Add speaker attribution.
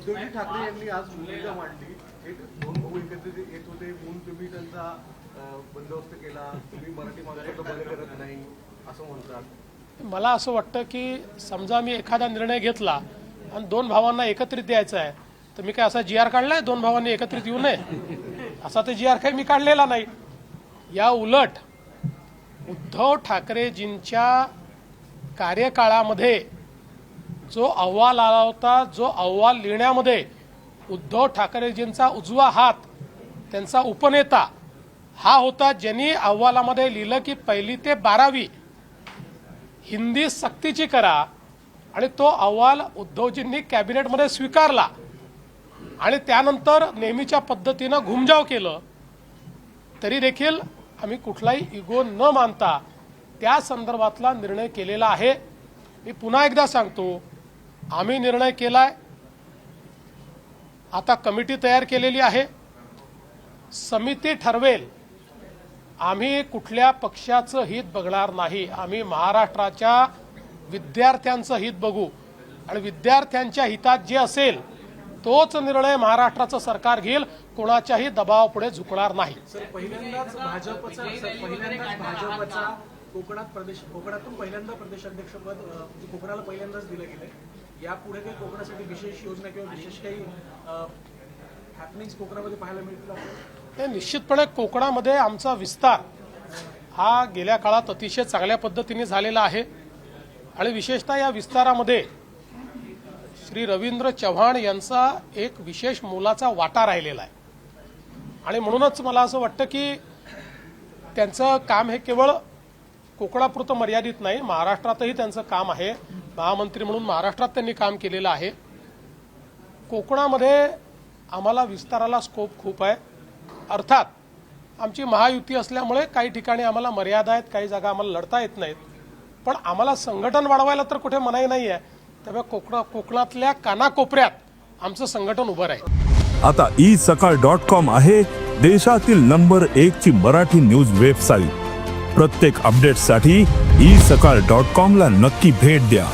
Speaker 1: उद्धवजी ठाकरे यांनी आज भूमिका मांडली. एक दोन भाऊ एकत्रित येत होते म्हणून तुम्ही त्यांचा बंदोबस्त केला. तुम्ही मराठी माणसाचं बंद करत नाही असं म्हणतात.
Speaker 2: मला असं वाटतं की समजा मी एखादा निर्णय घेतला आणि दोन भावांना एकत्रित द्यायचा आहे तर मी काय असा जी आर काढलाय? दोन भावांनी एकत्रित येऊ नये? असा तर जी आर काही मी काढलेला नाही. या उलट उद्धव ठाकरेजींच्या कार्यकाळामध्ये जो अहवाल आला होता जो अहवाल लिहिण्यामध्ये उद्धव ठाकरेजींचा उजवा हात त्यांचा उपनेता हा होता ज्यांनी अहवालामध्ये लिहिलं की पहिली ते बारावी हिंदी सक्तीची करा आणि तो अहवाल उद्धवजींनी कॅबिनेटमध्ये स्वीकारला. आणि त्यानंतर नेहमीच्या पद्धतीनं घुमजाव केलं. तरी देखील आम्ही कुठलाही इगो न मानता त्या संदर्भातला निर्णय केलेला आहे. मी पुन्हा एकदा सांगतो आम्ही निर्णय केलाय. आता कमिटी तयार केलेली आहे. समिती ठरवेल. आम्ही कुठल्या पक्षाचं हित बघणार नाही. आम्ही महाराष्ट्राच्या विद्यार्थ्यांचं हित बघू. आणि विद्यार्थ्यांच्या हितात जे असेल तोच निर्णय महाराष्ट्राचं सरकार घेईल. कोणाच्याही दबावापुढे झुकणार नाही.
Speaker 3: कोकणात प्रदेश कोकणातून पहिल्यांदा प्रदेशाध्यक्षपद म्हणजे कोकणाला पहिल्यांदाच दिलं गेलंय. यापुढे काही कोकणासाठी विशेष योजना किंवा विशेष काही हॅपनिंग कोकणामध्ये पाहायला मिळतील आपल्याला?
Speaker 2: निश्चितपणे कोकणामध्ये आमचा विस्तार हा गेल्या काळात अतिशय चांगल्या पद्धतीने झालेला आहे. आणि विशेषतः या विस्तारामध्ये श्री रवींद्र चव्हाण यांचा एक विशेष मोलाचा वाटा राहिलेला आहे. आणि म्हणूनच मला असं वाटतं की त्यांचं काम हे केवळ कोकणापुरतं मर्यादित नाही महाराष्ट्रातही त्यांचं काम आहे. महामंत्री म्हणून महाराष्ट्रात त्यांनी काम केलेलं आहे. कोकणामध्ये आम्हाला विस्ताराला स्कोप खूप आहे. अर्थात आमची महायुती असल्यामुळे काही ठिकाणी आम्हाला मर्यादा आहेत काही जागा आम्हाला लढता येत नाहीत. पण आम्हाला संघटन वाढवायला तर कुठे मनाई नाही आहे. त्यामुळे कोकणा कोकणातल्या कानाकोपऱ्यात आमचं संघटन उभं राहील.
Speaker 4: आता ई सकाळ डॉट कॉम आहे देशातील नंबर एक ची मराठी न्यूज वेबसाईट प्रत्येक अपडेटसाठी ई सकाळ डॉट कॉम ला नक्की भेट द्या.